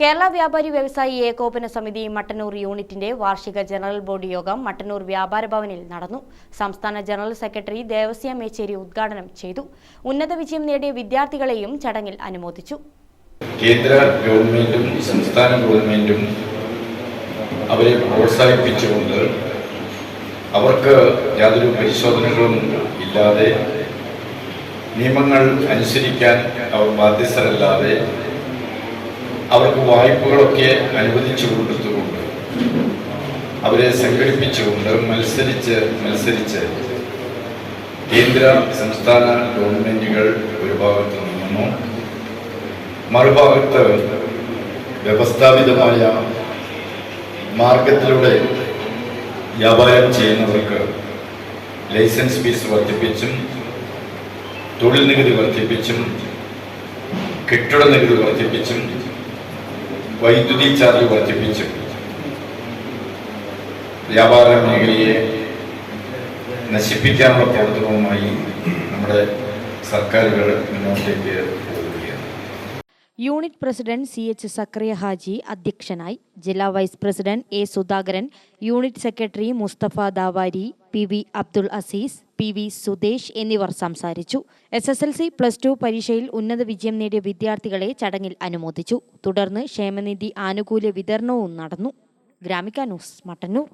കേരള വ്യാപാരി വ്യവസായി ഏകോപന സമിതി മട്ടന്നൂർ യൂണിറ്റിന്റെ വാർഷിക ജനറൽ ബോഡി യോഗം മട്ടന്നൂർ വ്യാപാര ഭവനിൽ നടന്നു. സംസ്ഥാന ജനറൽ സെക്രട്ടറി ദേവസ്യ മേച്ചേരി ഉദ്ഘാടനം ചെയ്തു. ഉന്നത വിജയം നേടിയ വിദ്യാർത്ഥികളെയും ചടങ്ങിൽ അനുമോദിച്ചു. കേന്ദ്ര ഗവൺമെന്റും സംസ്ഥാന ഗവൺമെന്റും അവരെ പ്രോത്സാഹിപ്പിച്ചുകൊണ്ട് അവർക്ക് യാതൊരു പരിശോധനകളും ഇല്ലാതെ നിയമങ്ങൾ അനുസരിക്കാൻ അവർ ബാധ്യസ്ഥരല്ലാതെ അവർക്ക് വായ്പകളൊക്കെ അനുവദിച്ചു കൊടുത്തുകൊണ്ട് അവരെ സംഘടിപ്പിച്ചുകൊണ്ട് മത്സരിച്ച് മത്സരിച്ച് കേന്ദ്ര സംസ്ഥാന ഗവൺമെന്റുകൾ ഒരു ഭാഗത്ത് നിന്നു. മറുഭാഗത്ത് വ്യവസ്ഥാപിതമായ മാർഗത്തിലൂടെ വ്യാപാരം ചെയ്യുന്നവർക്ക് ലൈസൻസ് ഫീസ് വർദ്ധിപ്പിച്ചും തൊഴിൽ നികുതി വർദ്ധിപ്പിച്ചും കെട്ടിട നികുതി വർദ്ധിപ്പിച്ചും വൈദ്യുതി ചാർജ് വർദ്ധിപ്പിച്ചു. വ്യാപാര മേഖലയെ നശിപ്പിക്കാനുള്ള പ്രവർത്തനവുമായി നമ്മുടെ സർക്കാരുകൾ മുന്നോട്ടേക്ക് പോവുകയാണ്. Unit president C H Zakariya Haji അധ്യക്ഷനായി ജില്ലാ vice president A Sudhakaran unit secretary Mustafa Davari P V Abdul Aziz P V Sudesh എന്നിവർ സംസാരിച്ചു. S S L C plus two പരീക്ഷയിൽ ഉന്നത വിജയം നേടിയ വിദ്യാർത്ഥികളെ ചടങ്ങിൽ അനുമോദിച്ചു. തുടർന്ന് ക്ഷേമനിധി ആനുകൂല്യ വിതരണവും നടന്നു. ഗ്രാമിക ന്യൂസ് മട്ടന്നൂർ.